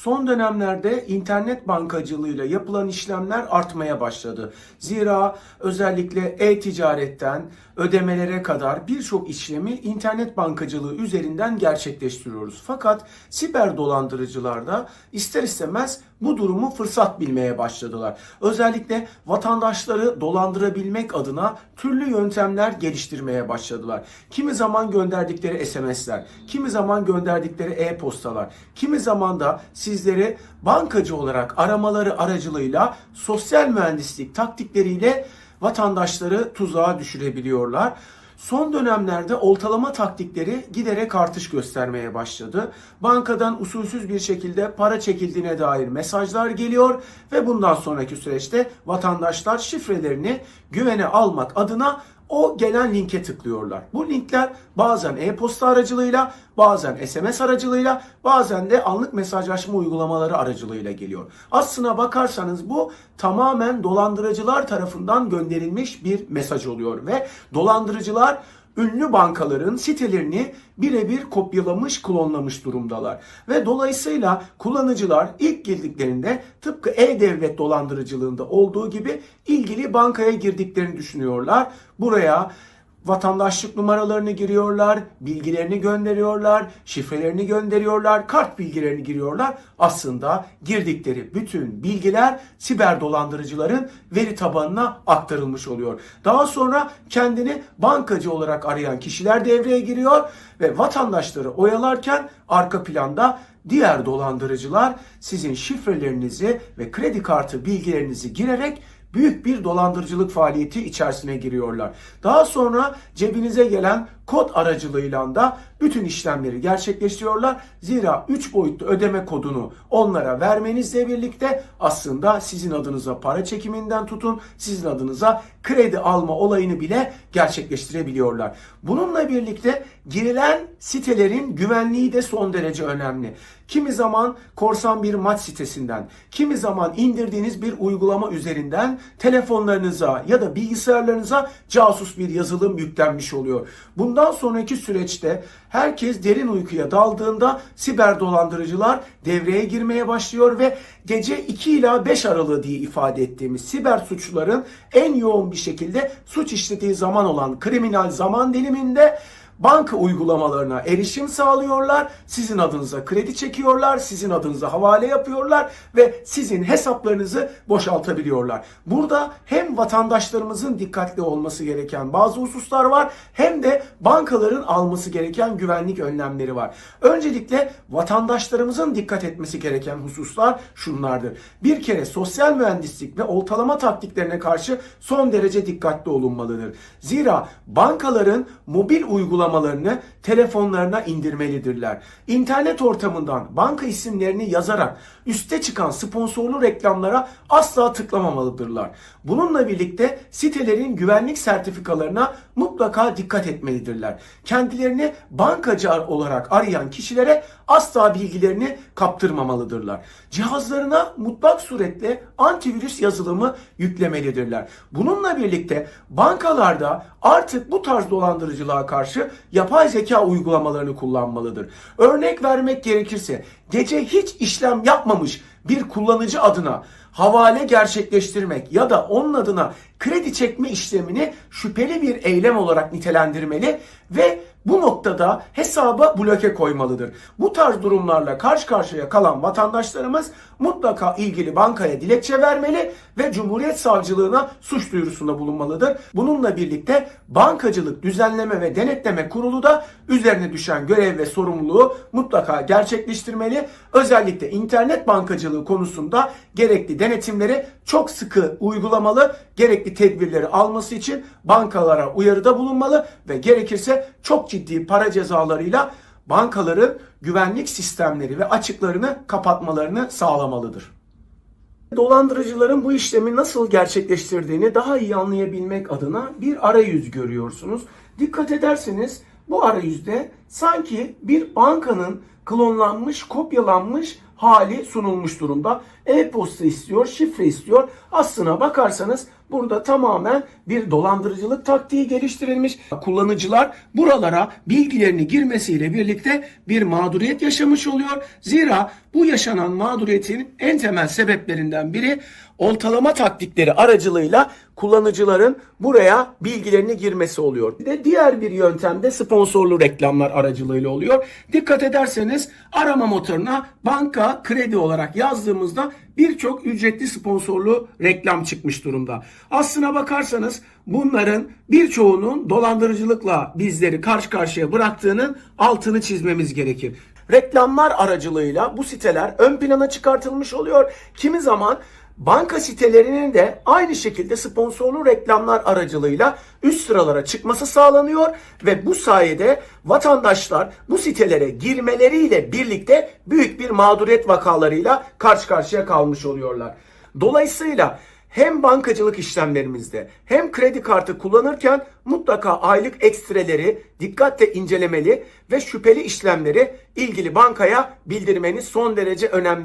Son dönemlerde internet bankacılığıyla yapılan işlemler artmaya başladı. Zira özellikle e-ticaretten ödemelere kadar birçok işlemi internet bankacılığı üzerinden gerçekleştiriyoruz. Fakat siber dolandırıcılar da ister istemez bu durumu fırsat bilmeye başladılar. Özellikle vatandaşları dolandırabilmek adına türlü yöntemler geliştirmeye başladılar. Kimi zaman gönderdikleri SMS'ler, kimi zaman gönderdikleri e-postalar, kimi zaman da sizleri bankacı olarak aramaları aracılığıyla sosyal mühendislik taktikleriyle vatandaşları tuzağa düşürebiliyorlar. Son dönemlerde oltalama taktikleri giderek artış göstermeye başladı. Bankadan usulsüz bir şekilde para çekildiğine dair mesajlar geliyor ve bundan sonraki süreçte vatandaşlar şifrelerini güvene almak adına o gelen linke tıklıyorlar. Bu linkler bazen e-posta aracılığıyla, bazen SMS aracılığıyla, bazen de anlık mesajlaşma uygulamaları aracılığıyla geliyor. Aslına bakarsanız bu tamamen dolandırıcılar tarafından gönderilmiş bir mesaj oluyor ve dolandırıcılar ünlü bankaların sitelerini birebir kopyalamış, klonlamış durumdalar. Ve dolayısıyla kullanıcılar ilk girdiklerinde tıpkı e-devlet dolandırıcılığında olduğu gibi ilgili bankaya girdiklerini düşünüyorlar. Buraya vatandaşlık numaralarını giriyorlar, bilgilerini gönderiyorlar, şifrelerini gönderiyorlar, kart bilgilerini giriyorlar. Aslında girdikleri bütün bilgiler siber dolandırıcıların veri tabanına aktarılmış oluyor. Daha sonra kendini bankacı olarak arayan kişiler devreye giriyor ve vatandaşları oyalarken arka planda diğer dolandırıcılar sizin şifrelerinizi ve kredi kartı bilgilerinizi girerek büyük bir dolandırıcılık faaliyeti içerisine giriyorlar. Daha sonra cebinize gelen kod aracılığıyla da bütün işlemleri gerçekleştiriyorlar. Zira 3 boyutlu ödeme kodunu onlara vermenizle birlikte aslında sizin adınıza para çekiminden tutun, sizin adınıza kredi alma olayını bile gerçekleştirebiliyorlar. Bununla birlikte girilen sitelerin güvenliği de son derece önemli. Kimi zaman korsan bir maç sitesinden, kimi zaman indirdiğiniz bir uygulama üzerinden telefonlarınıza ya da bilgisayarlarınıza casus bir yazılım yüklenmiş oluyor. Bundan sonraki süreçte herkes derin uykuya daldığında siber dolandırıcılar devreye girmeye başlıyor ve gece 2 ila 5 aralığı diye ifade ettiğimiz siber suçluların en yoğun bir şekilde suç işlediği zaman olan kriminal zaman diliminde banka uygulamalarına erişim sağlıyorlar. Sizin adınıza kredi çekiyorlar, sizin adınıza havale yapıyorlar ve sizin hesaplarınızı boşaltabiliyorlar. Burada hem vatandaşlarımızın dikkatli olması gereken bazı hususlar var hem de bankaların alması gereken güvenlik önlemleri var. Öncelikle vatandaşlarımızın dikkat etmesi gereken hususlar şunlardır. Bir kere sosyal mühendislik ve oltalama taktiklerine karşı son derece dikkatli olunmalıdır. Zira bankaların mobil uygulamalarını telefonlarına indirmelidirler. İnternet ortamından banka isimlerini yazarak üste çıkan sponsorlu reklamlara asla tıklamamalıdırlar. Bununla birlikte sitelerin güvenlik sertifikalarına mutlaka dikkat etmelidirler. Kendilerini bankacı olarak arayan kişilere asla bilgilerini kaptırmamalıdırlar. Cihazlarına mutlak suretle antivirüs yazılımı yüklemelidirler. Bununla birlikte bankalarda artık bu tarz dolandırıcılığa karşı yapay zeka uygulamalarını kullanmalıdır. Örnek vermek gerekirse gece hiç işlem yapmamış bir kullanıcı adına havale gerçekleştirmek ya da onun adına kredi çekme işlemini şüpheli bir eylem olarak nitelendirmeli ve bu noktada hesaba bloke koymalıdır. Bu tarz durumlarla karşı karşıya kalan vatandaşlarımız mutlaka ilgili bankaya dilekçe vermeli ve Cumhuriyet Savcılığına suç duyurusunda bulunmalıdır. Bununla birlikte Bankacılık Düzenleme ve Denetleme Kurulu da üzerine düşen görev ve sorumluluğu mutlaka gerçekleştirmeli. Özellikle internet bankacılığı konusunda gerekli denetimleri çok sıkı uygulamalı, gerekli tedbirleri alması için bankalara uyarıda bulunmalı ve gerekirse ciddi para cezalarıyla bankaların güvenlik sistemleri ve açıklarını kapatmalarını sağlamalıdır. Dolandırıcıların bu işlemi nasıl gerçekleştirdiğini daha iyi anlayabilmek adına bir arayüz görüyorsunuz. Dikkat ederseniz bu arayüzde sanki bir bankanın klonlanmış, kopyalanmış hali sunulmuş durumda. E-posta istiyor, şifre istiyor. Aslına bakarsanız Burada tamamen bir dolandırıcılık taktiği geliştirilmiş. Kullanıcılar buralara bilgilerini girmesiyle birlikte bir mağduriyet yaşamış oluyor. Zira bu yaşanan mağduriyetin en temel sebeplerinden biri oltalama taktikleri aracılığıyla kullanıcıların buraya bilgilerini girmesi oluyor. Bir de diğer bir yöntem de sponsorlu reklamlar aracılığıyla oluyor. Dikkat ederseniz arama motoruna banka kredi olarak yazdığımızda birçok ücretli sponsorlu reklam çıkmış durumda. Aslına bakarsanız bunların birçoğunun dolandırıcılıkla bizleri karşı karşıya bıraktığının altını çizmemiz gerekir. Reklamlar aracılığıyla bu siteler ön plana çıkartılmış oluyor. Kimi zaman banka sitelerinin de aynı şekilde sponsorlu reklamlar aracılığıyla üst sıralara çıkması sağlanıyor ve bu sayede vatandaşlar bu sitelere girmeleriyle birlikte büyük bir mağduriyet vakalarıyla karşı karşıya kalmış oluyorlar. Dolayısıyla hem bankacılık işlemlerimizde hem kredi kartı kullanırken mutlaka aylık ekstreleri dikkatle incelemeli ve şüpheli işlemleri ilgili bankaya bildirmeniz son derece önemli.